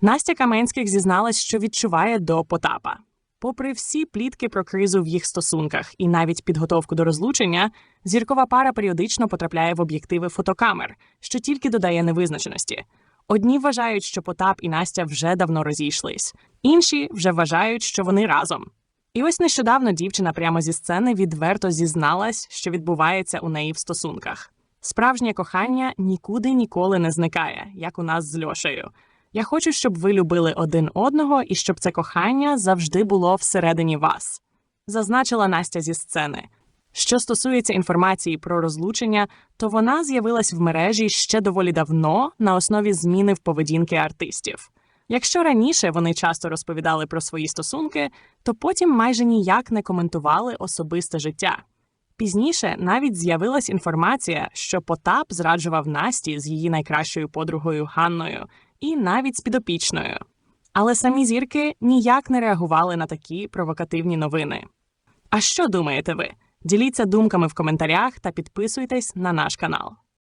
Настя Каменських зізналась, що відчуває до Потапа. Попри всі плітки про кризу в їх стосунках і навіть підготовку до розлучення, зіркова пара періодично потрапляє в об'єктиви фотокамер, що тільки додає невизначеності. Одні вважають, що Потап і Настя вже давно розійшлись, інші вже вважають, що вони разом. І ось нещодавно дівчина прямо зі сцени відверто зізналась, що відбувається у неї в стосунках. Справжнє кохання нікуди ніколи не зникає, як у нас з Льошею. Я хочу, щоб ви любили один одного і щоб це кохання завжди було всередині вас, зазначила Настя зі сцени. Що стосується інформації про розлучення, то вона з'явилась в мережі ще доволі давно на основі зміни в поведінки артистів. Якщо раніше вони часто розповідали про свої стосунки, то потім майже ніяк не коментували особисте життя. Пізніше навіть з'явилась інформація, що Потап зраджував Насті з її найкращою подругою Ганною і навіть з підопічною. Але самі зірки ніяк не реагували на такі провокативні новини. А що думаєте ви? Діліться думками в коментарях та підписуйтесь на наш канал.